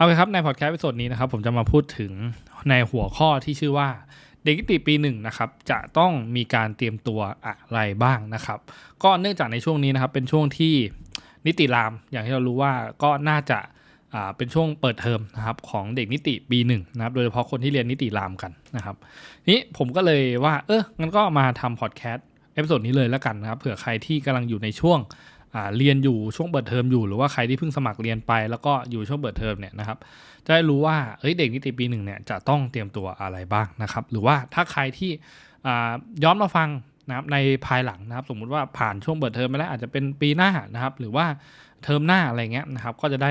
เอาละครับในพอดแคสต์วิดนี้นะครับผมจะมาพูดถึงในหัวข้อที่ชื่อว่า เด็กนิติปีหนึ่งนะครับจะต้องมีการเตรียมตัวอะไรบ้างนะครับ ก็เนื่องจากในช่วงนี้นะครับเป็นช่วงที่นิติรามอย่างที่เรารู้ว่าก็น่าจะเป็นช่วงเปิดเทอมนะครับของเด็กนิติปีหนึ่งนะครับโดยเฉพาะคนที่เรียนนิติรามกันนะครับนี้ผมก็เลยว่าเอองั้นก็มาทำพอดแคสต์เอพิโซดนี้เลยแล้วกันนะครับเผื่อใครที่กำลังอยู่ในช่วง เรียนอยู่ช่วงเปิดเทอมอยู่หรือว่าใครที่เพิ่งสมัครเรียนไป แล้วก็อยู่ช่วงเปิดเทอมเนี่ยนะครับจะได้รู้ว่าเอ้ยเด็กนิติปีหนึ่งเนี่ยจะต้องเตรียมตัวอะไรบ้างนะครับ หรือว่าถ้าใครที่อ่าย้อนมาฟังนะครับในภายหลังนะครับ สมมุติว่าผ่านช่วงเปิดเทอมไปแล้วอาจจะเป็นปีหน้านะครับ หรือว่า เทอมหน้าอะไรเงี้ยนะครับก็จะได้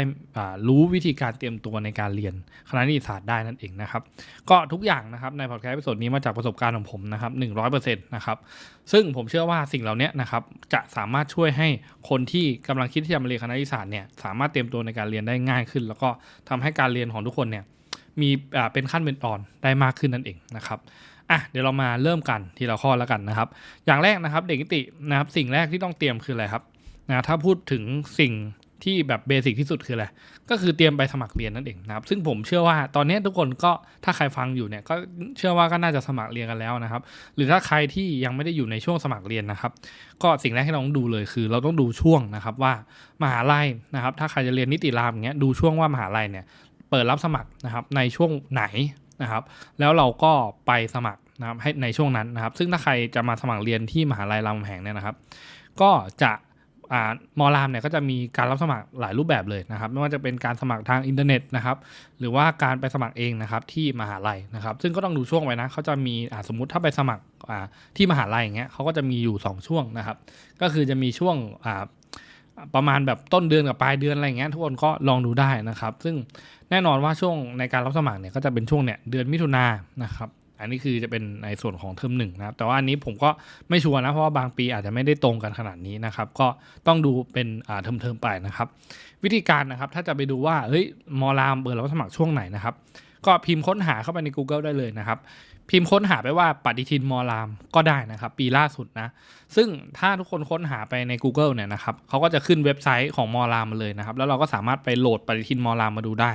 รู้วิธีการเตรียมตัวในการเรียนคณะนิติศาสตร์ได้นั่นเองนะครับก็ทุกอย่างนะครับในพอดแคสต์ตอนนี้มาจากประสบการณ์ของผมนะครับหนึ่งร้อยเปอร์เซ็นต์นะครับซึ่งผมเชื่อว่าสิ่งเหล่านี้นะครับจะสามารถช่วยให้คนที่กำลังคิดที่จะมาเรียนคณะนิติศาสตร์เนี่ยสามารถเตรียมตัวในการเรียนได้ง่ายขึ้น แล้วก็ทำให้การเรียนของทุกคนเนี่ยมีเป็นขั้นเป็นตอนได้มากขึ้นนั่นเองนะครับอะเดี๋ยวเรามาเริ่มกันทีละข้อแล้วกันนะครับ อย่างแรกนะครับ เด็กนิตินะครับสิ่งแรกที่ต้องเตรียมคืออะไรครับ นะถ้าพูดถึงสิ่งที่แบบเบสิกที่สุดคืออะไร ก็คือเตรียมไปสมัครเรียนนั่นเองนะครับ ซึ่งผมเชื่อว่าตอนนี้ทุกคนก็ถ้าใครฟังอยู่เนี่ยก็เชื่อว่าก็น่าจะสมัครเรียนกันแล้วนะครับ หรือถ้าใครที่ยังไม่ได้อยู่ในช่วงสมัครเรียนนะครับ ก็สิ่งแรกที่เราต้องดูเลยคือ เราต้องดูช่วงนะครับว่ามหาลัยนะครับ ถ้าใครจะเรียนนิติรามอย่างเงี้ยดูช่วงว่ามหาลัยเนี่ยเปิดรับสมัครนะครับในช่วงไหนนะครับ แล้วเราก็ไปสมัครนะครับให้ในช่วงนั้นนะครับ ซึ่งถ้าใครจะมาสมัครเรียนที่มหาลัยรามคำแหงเนี่ยนะครับ ก็จะ มอรามเนี่ยก็จะมีการรับสมัครหลายรูปแบบเลยนะครับไม่ว่าจะเป็นการสมัครทางอินเทอร์เน็ตนะครับหรือว่าการไปสมัครเองนะครับที่มหาลัยนะครับซึ่งก็ต้องดูช่วงไว้นะเขาจะมีอ่าสมมติถ้าไปสมัครอ่าที่มหาลัยอย่างเงี้ยเขาก็จะมีอยู่ 2 ช่วงนะครับ ก็คือจะมีช่วงอ่าประมาณแบบต้นเดือนกับปลายเดือนอะไรเงี้ยทุกคนก็ลองดูได้นะครับ ซึ่งแน่นอนว่าช่วงในการรับสมัครเนี่ยก็จะเป็นช่วงเนี่ยเดือนมิถุนายนนะครับ อันนี้คือจะเป็นในส่วนของเทอมหนึ่งนะครับแต่ว่าอันนี้ผมก็ไม่ชัวร์นะเพราะว่าบางปีอาจจะไม่ได้ตรงกันขนาดนี้นะครับ ก็ต้องดูเป็นอ่าเทอมเทอมๆไปนะครับ วิธีการนะครับถ้าจะไปดูว่าเฮ้ยมอรามเปิดรับสมัครช่วงไหนนะครับ ก็พิมพ์ค้นหาเข้าไปใน Google ได้เลยนะครับ พิมพ์ค้นหาไปว่าปฏิทินมอรามก็ได้นะครับ ปีล่าสุดนะ ซึ่งถ้าทุกคนค้นหาไปใน Google เนี่ยนะครับเขาก็จะขึ้นเว็บไซต์ของมอรามมาเลยนะครับ แล้วเราก็สามารถไปโหลดปฏิทินมอรามมาดูได้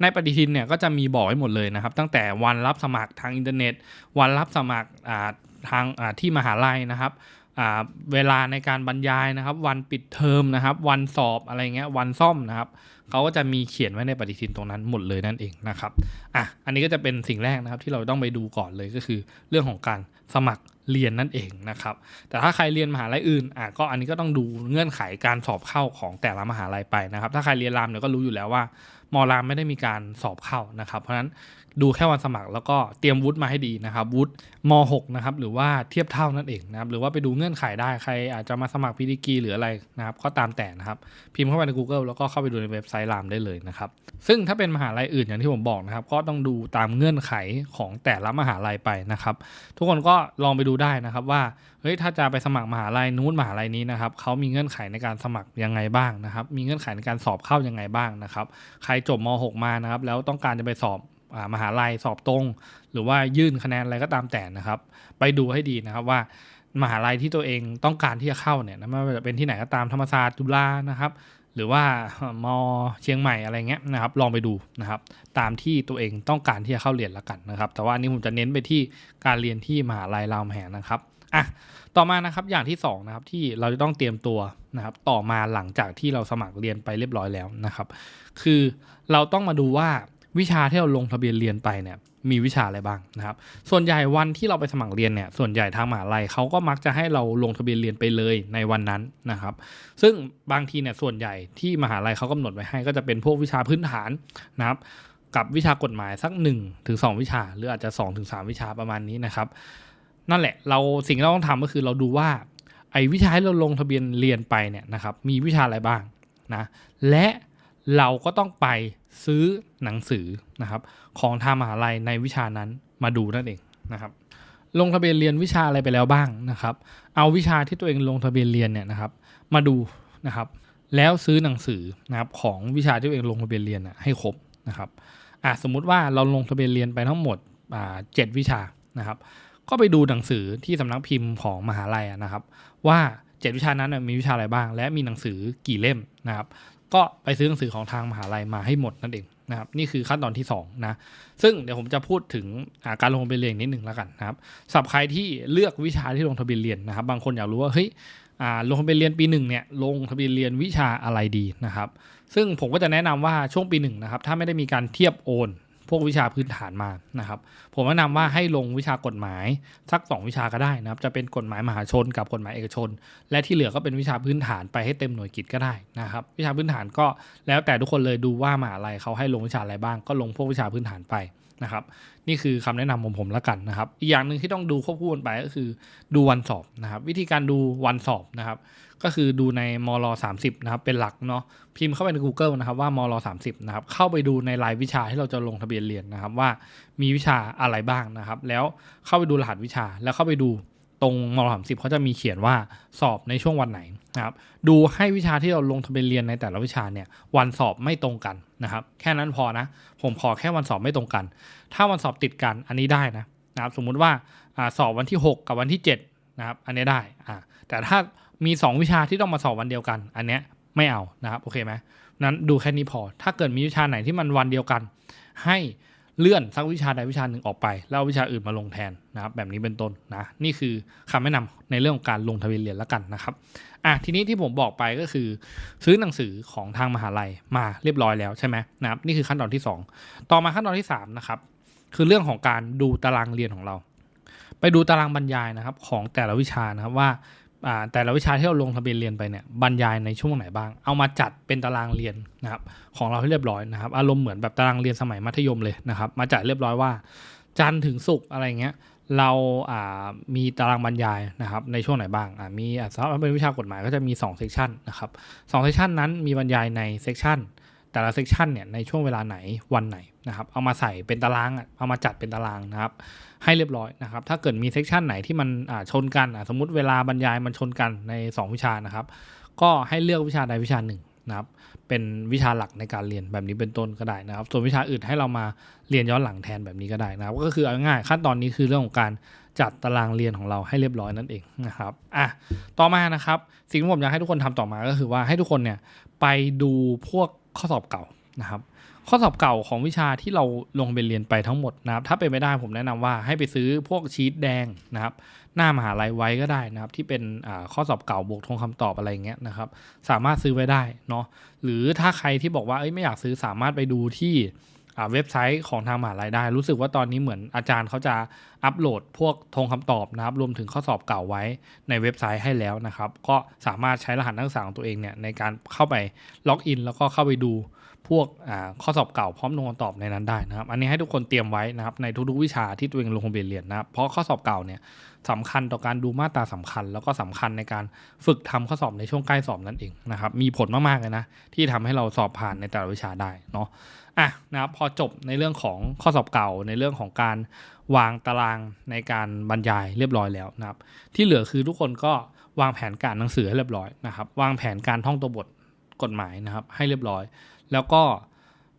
ในปฏิทินเนี่ยก็จะมีบอกไว้หมดเลยนะครับ ตั้งแต่วันรับสมัครทางอินเทอร์เน็ต วันรับสมัครอ่าทางอ่าที่มหาลัยนะครับอ่าเวลาในการบรรยายนะครับ วันปิดเทอมนะครับ วันสอบอะไรเงี้ยวันซ่อมนะครับ เขาก็จะมีเขียนไว้ในปฏิทินตรงนั้นหมดเลยนั่นเองนะครับอะอันนี้ก็จะเป็นสิ่งแรกนะครับที่เราต้องไปดูก่อนเลยก็คือ เรื่องของการสมัครเรียนนั่นเองนะครับ แต่ถ้าใครเรียนมหาลัยอื่นอะก็อันนี้ก็ต้องดูเงื่อนไขการสอบเข้าของแต่ละมหาลัยไปนะครับ ถ้าใครเรียนรามเนี่ยก็รู้อยู่แล้วว่ามอรามไม่ได้มีการสอบเข้านะครับ เพราะฉะนั้น ดูแค่วันสมัคร แล้วก็เตรียมวุฒิมาให้ดีนะครับวุฒิม .6 นะครับหรือว่าเทียบเท่านั่นเองนะครับหรือว่าไปดูเงื่อนไขได้ใครอาจจะมาสมัครพีดีกีหรืออะไรนะครับก็ตามแต่นะครับพิมพ์เข้าไปใน Google แล้วก็เข้าไปดูในเว็บไซต์รามได้เลยนะครับซึ่งถ้าเป็นมหาลัยอื่นอย่างที่ผมบอกนะครับก็ต้องดูตามเงื่อนไขของแต่ละมหาลัยไปนะครับทุกคนก็ลองไปดูได้นะครับว่าเฮ้ยถ้าจะไปสมัครมหาลัยนู้นมหาลัยนี้นะครับเขามีเงื่อนไขในการสมัครยังไงบ้างนะครับมีเงื่อนไขในการสอบเข้ายังไงบ้างนะครับใครจบม .6 มานะครับแล้วต้องการจะไปสอบ มหาลัยสอบตรง หรือว่ายื่นคะแนนอะไรก็ตามแต่นะครับ ไปดูให้ดีนะครับว่ามหาลัยที่ตัวเองต้องการที่จะเข้าเนี่ยนะไม่ว่าจะเป็นที่ไหนก็ตามธรรมศาสตร์จุฬานะครับ หรือว่ามเชียงใหม่อะไรเงี้ยนะครับลองไปดูนะครับ ตามที่ตัวเองต้องการที่จะเข้าเรียนละกันนะครับ แต่ว่าอันนี้ผมจะเน้นไปที่การเรียนที่มหาลัยรามแหงนะครับอะต่อมานะครับอย่างที่สองนะครับที่เราจะต้องเตรียมตัวนะครับ ต่อมาหลังจากที่เราสมัครเรียนไปเรียบร้อยแล้วนะครับ คือเราต้องมาดูว่า วิชาที่เราลงทะเบียนเรียนไปเนี่ยมีวิชาอะไรบ้างนะครับ ส่วนใหญ่วันที่เราไปสมัครเรียนเนี่ย ส่วนใหญ่ทางมหาลัยเขาก็มักจะให้เราลงทะเบียนเรียนไปเลยในวันนั้นนะครับ ซึ่งบางทีเนี่ยส่วนใหญ่ที่มหาลัยเขากำหนดไว้ให้ก็จะเป็นพวกวิชาพื้นฐานนะครับ กับวิชากฎหมายสัก1ถึง2วิชา หรืออาจจะ2ถึง3วิชาประมาณนี้นะครับ นั่นแหละเราสิ่งที่เราต้องทำก็คือเราดูว่าไอ้วิชาที่เราลงทะเบียนเรียนไปเนี่ยนะครับมีวิชาอะไรบ้างนะและเราก็ต้องไป ซื้อหนังสือนะครับของทางมหาลัยในวิชานั้นมาดูนั่นเองนะครับลงทะเบียนเรียนวิชาอะไรไปแล้วบ้างนะครับ เอาวิชาที่ตัวเองลงทะเบียนเรียนเนี่ยนะครับมาดูนะครับ แล้วซื้อหนังสือนะครับของวิชาที่ตัวเองลงทะเบียนเรียนให้ครบนะครับอะสมมุติว่าเราลงทะเบียนเรียนไปทั้งหมดอ่าเจ็ดวิชานะครับ ก็ไปดูหนังสือที่สำนักพิมพ์ของมหาลัยนะครับ ว่าเจ็ดวิชานั้นมีวิชาอะไรบ้าง และมีหนังสือกี่เล่มนะครับ ก็ไปซื้อหนังสือของทางมหาลัยมาให้หมดนั่นเองนะครับนี่คือขั้นตอนที่สองนะซึ่งเดี๋ยวผมจะพูดถึงาการลงทะเบียนเรียนนิดหนึ่งแล้วกันนะครับสำหรับใครที่เลือกวิชาที่ลงทะเบียนเรียนนะครับ บางคนอยากรู้ว่าเฮ้ยอ่าลงทะเบียนเรียนปีหนึ่งเนี่ยลงทะเบียนเรียนวิชาอะไรดีนะครับ ซึ่งผมก็จะแนะนำว่าช่วงปีหนึ่งนะครับถ้าไม่ได้มีการเทียบโอน พวกวิชาพื้นฐานมานะครับ ผมแนะนำว่าให้ลงวิชากฎหมายสัก 2 วิชาก็ได้นะครับ จะเป็นกฎหมายมหาชนกับกฎหมายเอกชน และที่เหลือก็เป็นวิชาพื้นฐานไปให้เต็มหน่วยกิจก็ได้นะครับ วิชาพื้นฐานก็แล้วแต่ทุกคนเลยดูว่ามหาลัยเขาให้ลงวิชาอะไรบ้าง ก็ลงพวกวิชาพื้นฐานไป นะครับ นี่คือคำแนะนำของผมแล้วกันนะครับ อีกอย่างหนึ่งที่ต้องดูควบคู่กันไปก็คือดูวันสอบนะครับ วิธีการดูวันสอบนะครับ ก็คือดูในมล30นะครับ เป็นหลักเนาะพิมพ์เข้าไปใน Google นะครับว่ามล30นะครับเข้าไปดูในรายวิชาที่เราจะลงทะเบียนเรียนนะครับว่ามีวิชาอะไรบ้างนะครับ แล้วเข้าไปดูรหัสวิชาแล้วเข้าไปดูตรงมล30เขาจะมีเขียนว่าสอบในช่วงวันไหน นะครับดูให้วิชาที่เราลงทะเบียนเรียนในแต่ละวิชาเนี่ยวันสอบไม่ตรงกันนะครับ แค่นั้นพอนะ ผมขอแค่วันสอบไม่ตรงกัน ถ้าวันสอบติดกันอันนี้ได้นะนะครับสมมุติว่าอสอบวันที่ 6 กับวันที่7นะครับอันนี้ได้อ่าแต่ถ้ามี 2 วิชาที่ต้องมาสอบวันเดียวกัน อันเนี้ยไม่เอานะครับโอเคไหมนั้นดูแค่นี้พอ ถ้าเกิดมีวิชาไหนที่มันวันเดียวกัน ให้ เลื่อนสักวิชาใดวิชาหนึ่งออกไป แล้วเอาวิชาอื่นมาลงแทนนะครับแบบนี้เป็นต้นนะนี่คือคำแนะนำในเรื่องของการลงทะเบียนเรียนแล้วกันนะครับอะทีนี้ที่ผมบอกไปก็คือ ซื้อหนังสือของทางมหาลัยมาเรียบร้อยแล้วใช่ไหมนะครับนี่คือขั้นตอนที่ 2 ต่อมาขั้นตอนที่3นะครับคือเรื่องของการดูตารางเรียนของเรา ไปดูตารางบรรยายนะครับของแต่ละวิชานะครับว่า แต่ละวิชาที่เราลงทะเบียนเรียนไปเนี่ยบรรยายในช่วงไหนบ้าง เอามาจัดเป็นตารางเรียนนะครับของเราให้เรียบร้อยนะครับอารมณ์เหมือนแบบตารางเรียนสมัยมัธยมเลยนะครับมาจัดเรียบร้อยว่า จันทร์ถึงศุกร์อะไรเงี้ยเราอ่ามีตารางบรรยายนะครับในช่วงไหนบ้างอ่ามีอ่าสำหรับเป็นวิชากฎหมายก็จะมี2เซกชันนะครับสองเซกชันนั้นมีบรรยายในเซกชัน แต่ละเซกชันเนี่ยในช่วงเวลาไหนวันไหนนะครับเอามาใส่เป็นตารางเอามาจัดเป็นตารางนะครับให้เรียบร้อยนะครับถ้าเกิดมีเซกชันไหนที่มันชนกันสมมติเวลาบรรยายมันชนกันใน 2 วิชานะครับก็ให้เลือกวิชาใดวิชาหนึ่งนะครับเป็นวิชาหลักในการเรียนแบบนี้เป็นต้นก็ได้นะครับ ส่วนวิชาอื่นให้เรามาเรียนย้อนหลังแทนแบบนี้ก็ได้นะครับ ก็คือเอาง่ายขั้นตอนนี้คือเรื่องของการจัดตารางเรียนของเราให้เรียบร้อยนั่นเองนะครับอะต่อมานะครับ สิ่งที่ผมอยากให้ทุกคนทำต่อมาก็คือว่าให้ทุกคนเนี่ยไปดูพวก ข้อสอบเก่านะครับ ข้อสอบเก่าของวิชาที่เราลงไปเรียนไปทั้งหมดนะครับ ถ้าเป็นไม่ได้ผมแนะนำว่าให้ไปซื้อพวกชีตแดงนะครับ หน้ามหาลัยไว้ก็ได้นะครับ ที่เป็นข้อสอบเก่าบวกทงคำตอบอะไรเงี้ยนะครับ สามารถซื้อไว้ได้เนาะหรือถ้าใครที่บอกว่าเอ้ยไม่อยากซื้อสามารถไปดูที่ เว็บไซต์ของทางมหาลัยได้ รู้สึกว่าตอนนี้เหมือนอาจารย์เขาจะอัปโหลดพวกทงคำตอบนะครับ รวมถึงข้อสอบเก่าไว้ในเว็บไซต์ให้แล้วนะครับ ก็สามารถใช้รหัสนักศึกษาของตัวเองเนี่ยในการเข้าไปล็อกอินแล้วก็เข้าไปดู พวกข้อสอบเก่าพร้อมลงคำตอบในนั้นได้นะครับ อันนี้ให้ทุกคนเตรียมไว้นะครับในทุกๆวิชาที่ตัวเองลงทะเบียนเรียนนะครับเพราะข้อสอบเก่าเนี่ยสำคัญต่อการดูมาตราสำคัญ แล้วก็สำคัญในการฝึกทำข้อสอบในช่วงใกล้สอบนั่นเองนะครับมีผลมากๆเลยนะที่ทำให้เราสอบผ่านในแต่ละวิชาได้เนาะอะนะครับพอจบในเรื่องของข้อสอบเก่าในเรื่องของการวางตารางในการบรรยายเรียบร้อยแล้วนะครับ ที่เหลือคือทุกคนก็วางแผนการหนังสือให้เรียบร้อยนะครับ วางแผนการท่องตัวบทกฎหมายนะครับให้เรียบร้อย แล้วก็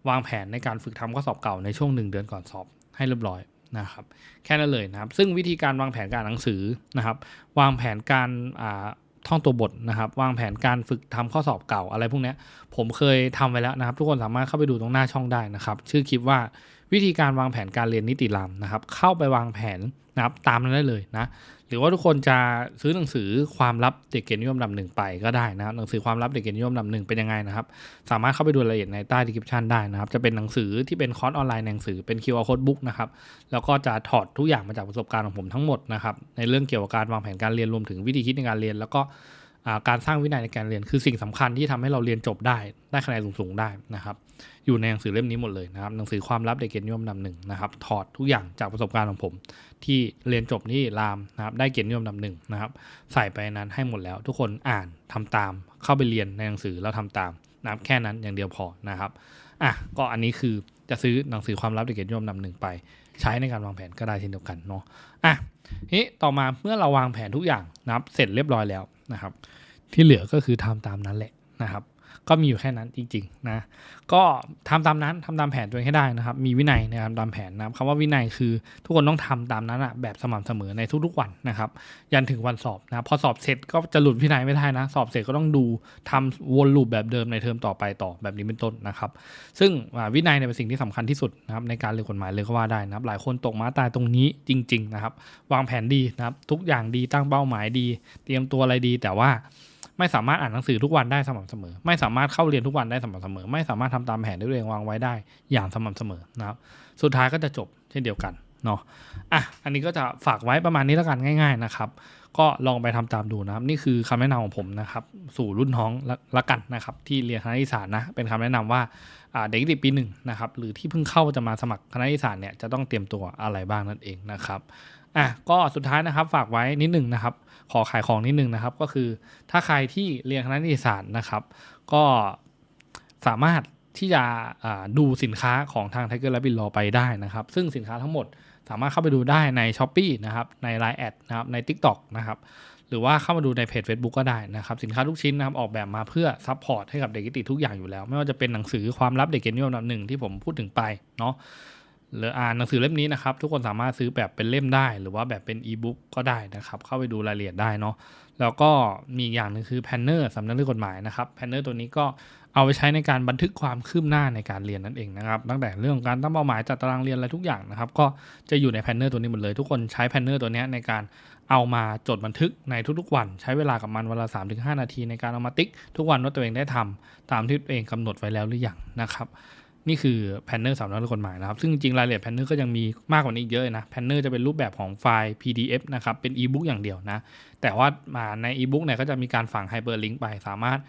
วางแผนในการฝึกทำข้อสอบเก่าในช่วงหนึ่งเดือนก่อนสอบให้เรียบร้อยนะครับแค่นั้นเลยนะครับ ซึ่งวิธีการวางแผนการหนังสือนะครับ วางแผนการอ่าท่องตัวบทนะครับ วางแผนการฝึกทำข้อสอบเก่าอะไรพวกนี้ผมเคยทำไว้แล้วนะครับ ทุกคนสามารถเข้าไปดูตรงหน้าช่องได้นะครับ ชื่อคลิปว่าวิธีการวางแผนการเรียนนิติรามนะครับ เข้าไปวางแผนนะครับตามนั้นได้เลยนะ หรือว่าทุกคนจะซื้อหนังสือความลับเด็กเกียรตินิยมลำหนึ่งไปก็ได้นะครับหนังสือความลับเด็กเกียรตินิยมลำหนึ่งเป็นยังไงนะครับ สามารถเข้าไปดูรายละเอียดในใต้ดีคริปชันได้นะครับ จะเป็นหนังสือที่เป็นคอร์สออนไลน์หนังสือเป็น QR code book นะครับแล้วก็จะถอดทุกอย่างมาจากประสบการณ์ของผมทั้งหมดนะครับในเรื่องเกี่ยวกับการวางแผนการเรียนรวมถึงวิธีคิดในการเรียน แล้วก็ การสร้างวินัยในการเรียนคือสิ่งสำคัญที่ทำให้เราเรียนจบได้ได้คะแนนสูงๆได้นะครับ อยู่ในหนังสือเล่มนี้หมดเลยนะครับหนังสือความลับเด็กเกียรตินิยมลำหนึ่งนะครับถอดทุกอย่างจากประสบการณ์ของผม ที่เรียนจบที่รามนะครับได้เกียรตินิยมลำหนึ่งนะครับใส่ไปนั้นให้หมดแล้ว ทุกคนอ่านทำตาม เข้าไปเรียนในหนังสือแล้วทำตามนะครับแค่นั้นอย่างเดียวพอนะครับอะก็อันนี้คือจะซื้อหนังสือความลับเด็กเกียรตินิยมลำหนึ่งไป ใช้ในการวางแผนก็ได้เช่นเดียวกันเนาะอะนี้ต่อมาเมื่อเราวางแผนทุกอย่างนะครับเสร็จเรียบร้อยแล้วนะครับ ที่เหลือก็คือทำตามนั้นแหละนะครับ ก็มีอยู่แค่นั้นจริงๆนะก็ทำตามนั้นทำตามแผนตัวเองให้ได้นะครับ มีวินัยในการตามแผนนะครับคำว่าวินัยคือทุกคนต้องทำตามนั้นอะแบบสม่ำเสมอในทุกๆวันนะครับ ยันถึงวันสอบนะพอสอบเสร็จก็จะหลุดวินัยไม่ได้นะ สอบเสร็จก็ต้องดูทำวนลูปแบบเดิมในเทอมต่อไปต่อแบบนี้เป็นต้นนะครับ ซึ่งวินัยเป็นสิ่งที่สำคัญที่สุดนะครับในการเรียนกฎหมายเลยก็ว่าได้นะครับ หลายคนตกมาตายตรงนี้จริง ๆ นะครับ วางแผนดีนะครับ ทุกอย่างดีตั้งเป้าหมายดี เตรียมตัวอะไรดีแต่ว่า ไม่สามารถอ่านหนังสือทุกวันได้สม่ำเสมอ ไม่สามารถเข้าเรียนทุกวันได้สม่ำเสมอ ไม่สามารถทำตามแผนที่ตัวเองวางไว้ได้อย่างสม่ำเสมอนะครับ สุดท้ายก็จะจบเช่นเดียวกันเนาะอะอันนี้ก็จะฝากไว้ประมาณนี้แล้วกันง่าย ๆนะครับ ก็ลองไปทำตามดูนะครับ นี่คือคำแนะนำของผมนะครับ สู่รุ่นน้องละละกันนะครับ ที่เรียนคณะอีสานนะเป็นคำแนะนำว่าอ่าเด็กนิติปีหนึ่งนะครับหรือที่เพิ่งเข้าจะมาสมัครคณะอีสานเนี่ยจะต้องเตรียมตัวอะไรบ้างนั่นเองนะครับ อะก็สุดท้ายนะครับฝากไว้นิดหนึ่งนะครับ ขอขายของนิดหนึ่งนะครับ ก็คือถ้าใครที่เรียนคณะนิติศาสตร์นะครับ ก็สามารถที่จะดูสินค้าของทาง Tiger และบินรอไปได้นะครับ ซึ่งสินค้าทั้งหมดสามารถเข้าไปดูได้ใน s h อ p e e นะครับใน Line แอดนะครับใน TikTok นะครับหรือว่าเข้ามาดูในเพจ Facebook ก็ได้นะครับ สินค้าทุกชิ้นนะครับออกแบบมาเพื่อซัพพอร์ตให้กับเด็กนิติทุกอย่างอยู่แล้ว ไม่ว่าจะเป็นหนังสือความลับเด็กเกนิยมอันดับหนึ่งที่ผมพูดถึงไปเนาะ หรืออ่านหนังสือเล่มนี้นะครับ ทุกคนสามารถซื้อแบบเป็นเล่มได้ หรือว่าแบบเป็นอีบุ๊กก็ได้นะครับ เข้าไปดูรายละเอียดได้เนาะแล้วก็มีอย่างหนึงคือแพนเนอร์สำนักเรื่องกฎหมายนะครับแพนเนอร์ตัวนี้ก็เอาไปใช้ในการบันทึกความคืบหน้าในการเรียนนั่นเองนะครับ ตั้งแต่เรื่องของการตั้งเป้าหมายจัดตารางเรียนอะไรทุกอย่างนะครับ ก็จะอยู่ในแพนเนอร์ตัวนี้หมดเลย ทุกคนใช้แพนเนอร์ตัวนี้ในการเอามาจดบันทึกในทุกๆวัน ใช้เวลากับมันวันละ3-5 นาทีในการเอามาติ๊ก ทุกวันว่าตัวเองได้ทำตามที่ตัวเองกำหนดไว้แล้วหรือยังนะครับ นี่คือแพนเนอร์สำนักกฎหมายนะครับ ซึ่งจริงๆรายละเอียดแพนเนอร์ก็ยังมีมากกว่านี้เยอะนะแพนเนอร์จะเป็นรูปแบบของไฟล์ PDF นะครับ เป็นอีบุ๊กอย่างเดียวนะ แต่ว่ามาในอีบุ๊กเนี่ยก็จะมีการฝังไฮเปอร์ลิงก์ไปสามารถ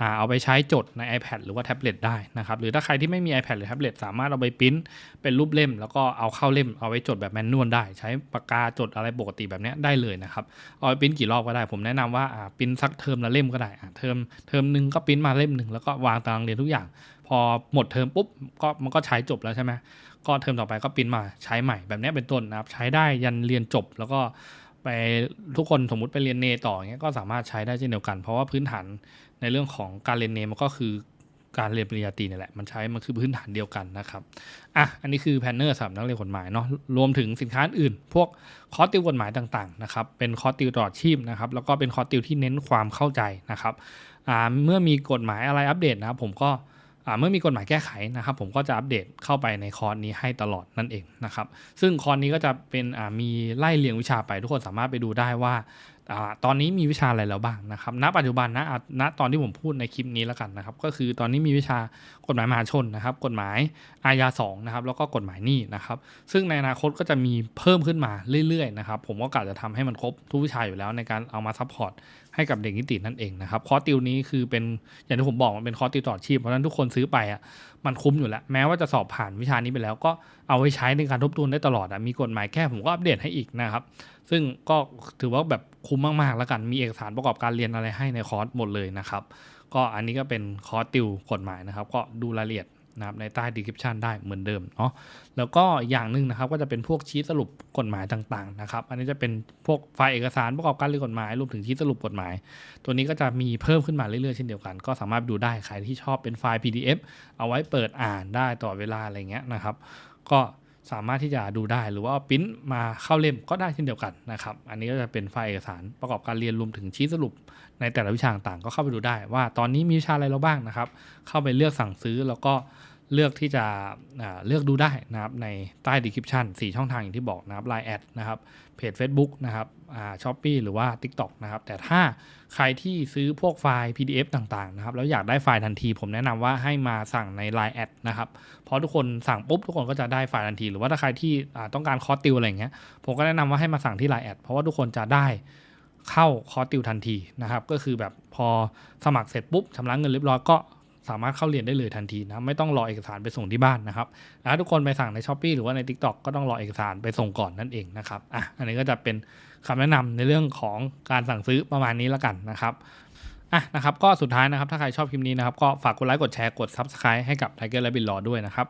อาเอาไปใช้จดใน iPad หรือว่าแท็บเล็ตได้นะครับหรือถ้าใครที่ไม่มี iPad หรือแท็บเล็ตสามารถเอาไปปริ้นเป็นรูปเล่ม แล้วก็เอาเข้าเล่มเอาไว้จดแบบแมนนวลได้ ใช้ปากกาจดอะไรปกติแบบนี้ได้เลยนะครับเอาไปปริ้นกี่รอบก็ได้ ผมแนะนำว่าอ่าปริ้นสักเทอมละเล่มก็ได้เทอมเทอมหนึ่งก็ปริ้นมาเล่มหนึ่งแล้วก็วางตารางเรียนทุกอย่าง พอหมดเทอมปุ๊บก็มันก็ใช้จบแล้วใช่ไหมก็เทอมต่อไปก็ปริ้นมาใช้ใหม่แบบนี้เป็นต้นนะครับใช้ได้ยันเรียนจบแล้วก็ ไปทุกคนสมมติไปเรียนเนต่ออย่างเงี้ยก็สามารถใช้ได้เช่นเดียวกัน เพราะว่าพื้นฐานในเรื่องของการเรียนเนมันก็คือการเรียนปริญญาตรีนี่แหละ มันใช้มันคือพื้นฐานเดียวกันนะครับ อะ อันนี้คือแพนเนอร์สำหรับนักเรียนกฎหมายเนาะ รวมถึงสินค้าอื่น พวกคอร์สติวกฎหมายต่างๆนะครับ เป็นคอร์สติวตลอดชีพนะครับ แล้วก็เป็นคอร์สติวที่เน้นความเข้าใจนะครับ อ่า เมื่อมีกฎหมายอะไรอัปเดตนะครับผมก็ เมื่อมีกฎหมายแก้ไขนะครับ ผมก็จะอัปเดตเข้าไปในคอร์สนี้ให้ตลอดนั่นเองนะครับ ซึ่งคอร์สนี้ก็จะเป็นมีไล่เรียงวิชาไปทุกคนสามารถไปดูได้ว่า ตอนนี้มีวิชาอะไรแล้วบ้างนะครับ ณ ปัจจุบันนะณตอนที่ผมพูดในคลิปนี้แล้วกันนะครับ ก็คือตอนนี้มีวิชากฎหมายมหาชนนะครับ กฎหมายอาญา2นะครับ แล้วก็กฎหมายหนี้นะครับ ซึ่งในอนาคตก็จะมีเพิ่มขึ้นมาเรื่อยๆนะครับ ผมก็กะจะทำให้มันครบทุกวิชาอยู่แล้วในการเอามาซัพพอร์ตให้กับเด็กนิตินั่นเองนะครับ คอร์สติวนี้คือเป็นอย่างที่ผมบอกมันเป็นคอร์สติวตลอชีพ เพราะฉะนั้นทุกคนซื้อไปอะมันคุ้มอยู่แล้ว แม้ว่าจะสอบผ่านวิชานี้ไปแล้ว ก็เอาไว้ใช้ในการทบทวนได้ตลอดอะมีกฎหมายแก้ผมก็อัปเดตให้อีกนะครับ ซึ่งก็ถือว่าแบบคุ้มมากๆแล้วกัน มีเอกสารประกอบการเรียนอะไรให้ในคอร์สหมดเลยนะครับ ก็อันนี้ก็เป็นคอร์สติวกฎหมายนะครับ ก็ดูรายละเอียดนะครับในใต้ description ได้เหมือนเดิมเนาะแล้วก็อย่างหนึ่งนะครับก็จะเป็นพวกชี้สรุปกฎหมายต่างๆนะครับ อันนี้จะเป็นพวกไฟล์เอกสารประกอบการเรียนกฎหมายรวมถึงชี้สรุปกฎหมาย ตัวนี้ก็จะมีเพิ่มขึ้นมาเรื่อยๆเช่นเดียวกัน ก็สามารถดูได้ใครที่ชอบเป็นไฟล์ PDF เอาไว้เปิดอ่านได้ต่อเวลาอะไรเงี้ยนะครับ ก็ สามารถที่จะดูได้หรือว่าปริ้นมาเข้าเล่มก็ได้เช่นเดียวกันนะครับ อันนี้ก็จะเป็นไฟล์เอกสารประกอบการเรียนรวมถึงชี้สรุปในแต่ละวิชาต่างก็เข้าไปดูได้ ว่าตอนนี้มีวิชาอะไรแล้วบ้างนะครับ เข้าไปเลือกสั่งซื้อแล้วก็ เลือกที่จะเลือกดูได้นะครับในใต้ description 4 ช่องทางอย่างที่บอกนะครับ Line แอดนะครับเพจ Facebook นะครับช้อปปีหรือว่า TikTok นะครับแต่ถ้าใครที่ซื้อพวกไฟล์ PDF ต่างๆนะครับแล้วอยากได้ไฟล์ทันที ผมแนะนำว่าให้มาสั่งใน Line แอดนะครับเพราะทุกคนสั่งปุ๊บทุกคนก็จะได้ไฟล์ทันที หรือว่าถ้าใครที่ต้องการคอร์สติวอะไรเงี้ยผมก็แนะนำว่าให้มาสั่งที่ Line แอดเพราะว่าทุกคนจะได้เข้าคอร์สติวทันทีนะครับก็คือแบบพอสมัครเสร็จปุ๊บชำระเงินเรียบร้อยก็ สามารถเข้าเรียนได้เลยทันทีนะไม่ต้องรอเอกสารไปส่งที่บ้านนะครับแล้วถ้าทุกคนไปสั่งใน s h อ p e e หรือว่าใน TikTok ก็ต้องรอเอกสารไปส่งก่อนนั่นเองนะครับอะอันนี้ก็จะเป็นคำแนะนำในเรื่องของการสั่งซื้อประมาณนี้แล้วกันนะครับอะนะครับก็สุดท้ายนะครับ ถ้าใครชอบคลิปนี้นะครับ ก็ฝากกดไลค์กดแชร์กด Subscribe ให้กับ Tiger และบินรอด้วยนะครับ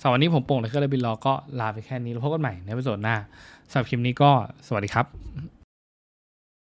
สำหรับวันนี้ผมโป่ง Tiger และบินรอก็ลาไปแค่นี้แล้วพบกันใหม่ในวิดีโอหน้าสำหรับคลิปนี้ก็สวัสดีครับ